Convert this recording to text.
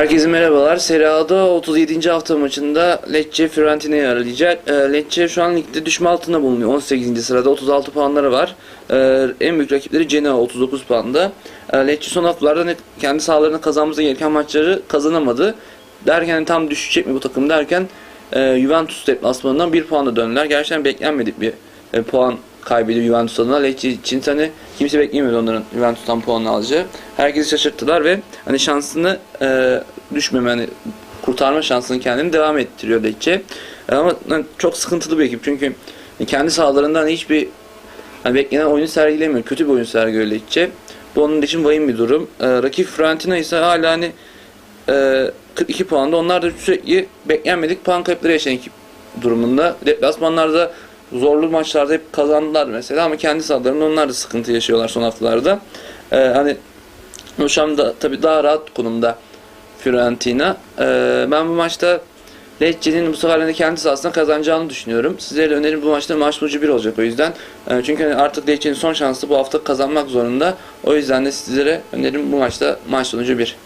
Herkese merhabalar. Serie A'da 37. hafta maçında Lecce Fiorentina'yı aralayacak. E, Lecce şu an ligde düşme altında bulunuyor. 18. sırada 36 puanları var. E, en büyük rakipleri Genoa 39 puanda. E, Lecce son haftalarda kendi sahalarında kazanması gereken maçları kazanamadı. Derken tam düşecek mi bu takım derken e, Juventus deplasmanından bir puanla döndüler. Gerçekten beklenmedik bir e, puan kaybediyor Juventus adına. Lecce için hani kimse beklemiyordu onların Juventus'tan puan alacağı. Herkesi şaşırttılar ve hani şansını e, düşmeme hani kurtarma şansını kendini devam ettiriyor Lecce. E, ama hani çok sıkıntılı bir ekip çünkü kendi sahalarından hiçbir hani beklenen oyunu sergilemiyor. Kötü bir oyun sergiliyor Lecce. Bu onun için vahim bir durum. E, rakip Fiorentina ise hala hani e, 42 puanda. Onlar da sürekli beklenmedik puan kayıpları yaşayan ekip durumunda. Deplasmanlarda zorlu maçlarda hep kazandılar mesela ama kendi sahalarında onlar da sıkıntı yaşıyorlar son haftalarda. Ee, hani şu anda tabii daha rahat konumda Fiorentina. Ee, ben bu maçta Lecce'nin bu sefer hani kendi sahasında kazanacağını düşünüyorum. Sizlere de önerim bu maçta maç sonucu 1 olacak o yüzden. Ee, çünkü hani artık Lecce'nin son şansı bu hafta kazanmak zorunda. O yüzden de sizlere önerim bu maçta maç sonucu 1.